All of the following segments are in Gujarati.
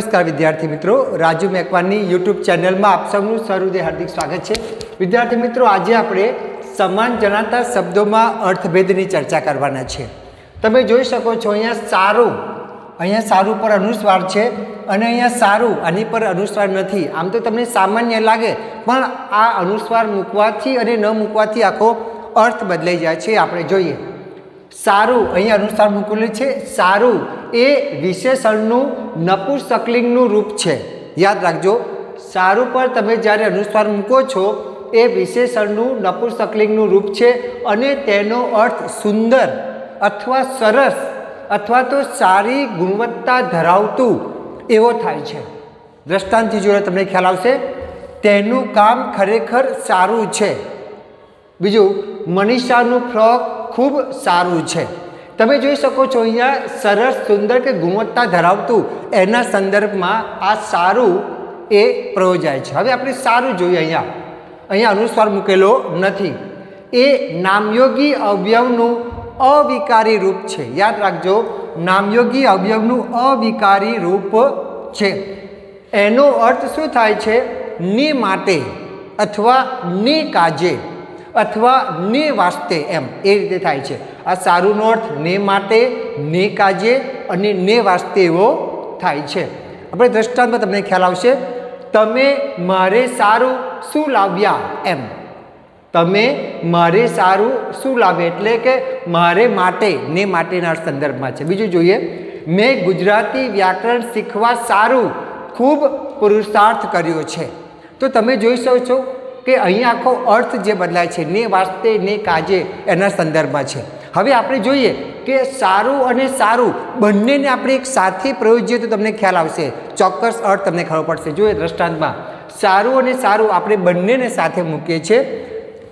નમસ્કાર વિદ્યાર્થી મિત્રો, રાજુ મેકવાનની યુટ્યુબ ચેનલમાં આપ સૌનું સહૃદય હાર્દિક સ્વાગત છે. વિદ્યાર્થી મિત્રો, આજે આપણે સમાન જણાતા શબ્દોમાં અર્થભેદની ચર્ચા કરવાના છે. તમે જોઈ શકો છો, અહીંયા સારું અહીંયા સારું પર અનુસ્વાર છે અને અહીંયા સારું આની પર અનુસ્વાર નથી. આમ તો તમને સામાન્ય લાગે, પણ આ અનુસ્વાર મૂકવાથી અને ન મૂકવાથી આખો અર્થ બદલાઈ જાય છે. આપણે જોઈએ. સારું, અહીંયા અનુસ્વાર મૂકેલું છે, સારું એ વિશેષણનું નપુસકલિંગનું રૂપ છે. યાદ રાખજો, સારું પર તમે જ્યારે અનુસ્વાર મૂકો છો, એ વિશેષણનું નપુસકલિંગનું રૂપ છે અને તેનો અર્થ સુંદર અથવા સરસ અથવા તો સારી ગુણવત્તા ધરાવતું એવો થાય છે. દ્રષ્ટાંતથી જોડે તમને ખ્યાલ આવશે, તેનું કામ ખરેખર સારું છે. બીજું, મનીષાનું ફ્રોક ખૂબ સારું છે. તમે જોઈ શકો છો અહીંયા સરસ, સુંદર કે ગુણવત્તા ધરાવતું એના સંદર્ભમાં આ સારું એ પ્રયોજાય છે. હવે આપણે સારું જોઈએ અહીંયા. અહીંયા અનુસ્વાર મૂકેલો નથી. એ નામયોગી અવયવનું અવિકારી રૂપ છે. યાદ રાખજો, નામયોગી અવયવનું અવિકારી રૂપ છે. એનો અર્થ શું થાય છે? ની માટે અથવા ની કાજે અથવા ને વાસ્તે એમ. એ રીતે થાય છે. આ સારુંનો અર્થ ને માટે ને કાજે અને ને વાસ્તે એવો થાય છે. આપણે દ્રષ્ટાંતમાં તમને ખ્યાલ આવશે, તમે મારે સારું શું લાવ્યા? એમ. તમે મારે સારું શું લાવ્યા? એટલે કે, મારે માટે, ને માટેના સંદર્ભમાં છે. બીજું જોઈએ, મેં ગુજરાતી વ્યાકરણ શીખવા સારું ખૂબ પુરુષાર્થ કર્યો છે. તો તમે જોઈ શકો છો કે અહીં આખો અર્થ જે બદલાય છે, ને વાસ્તે, ને કાજે એના સંદર્ભમાં છે. હવે આપણે જોઈએ કે સારું અને સારું બંનેને આપણે એક સાથે પ્રયોજીએ તો તમને ખ્યાલ આવશે. ચોક્કસ અર્થ તમને ખબર પડશે. જોઈએ દ્રષ્ટાંતમાં. સારું અને સારું આપણે બંનેને સાથે મૂકીએ છીએ.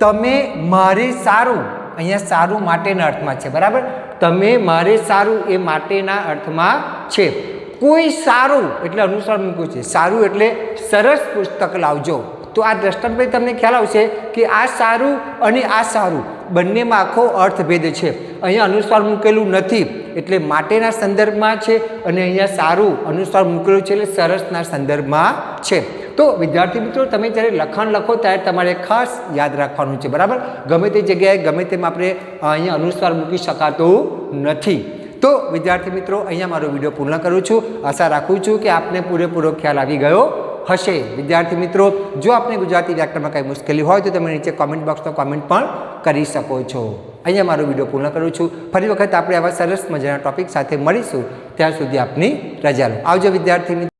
તમે મારે સારું, અહીંયા સારું માટેના અર્થમાં છે, બરાબર? તમે મારે સારું એ માટેના અર્થમાં છે. કોઈ સારું એટલે અનુસરણ મૂક્યું છે. સારું એટલે સરસ પુસ્તક લાવજો. તો આ દ્રષ્ટાંતમાં તમને ખ્યાલ આવશે કે આ સારું અને આ સારું, બંનેમાં આખો અર્થભેદ છે. અહીંયા અનુસ્વાર મૂકેલું નથી, એટલે માટેના સંદર્ભમાં છે અને અહીંયા સારું અનુસ્વાર મૂકેલું છે એટલે સરસના સંદર્ભમાં છે. તો વિદ્યાર્થી મિત્રો, તમે જ્યારે લખાણ લખો ત્યારે તમારે ખાસ યાદ રાખવાનું છે, બરાબર? ગમે તે જગ્યાએ, ગમે તેમ આપણે અહીંયા અનુસ્વાર મૂકી શકાતું નથી. તો વિદ્યાર્થી મિત્રો, અહીંયા મારો વીડિયો પૂર્ણ કરું છું. આશા રાખું છું કે આપને પૂરેપૂરો ખ્યાલ આવી ગયો હશે. વિદ્યાર્થી મિત્રો, જો આપને ગુજરાતી વ્યાકરણમાં કંઈ મુશ્કેલી હોય તો તમે નીચે કોમેન્ટ બોક્સમાં કોમેન્ટ પણ કરી શકો છો. અહીંયા મારો વીડિયો પૂર્ણ કરું છું. ફરી વખત આપણે આવા સરસ મજાના ટોપિક સાથે મળીશું. ત્યાં સુધી આપની રજા લો. આવજો વિદ્યાર્થી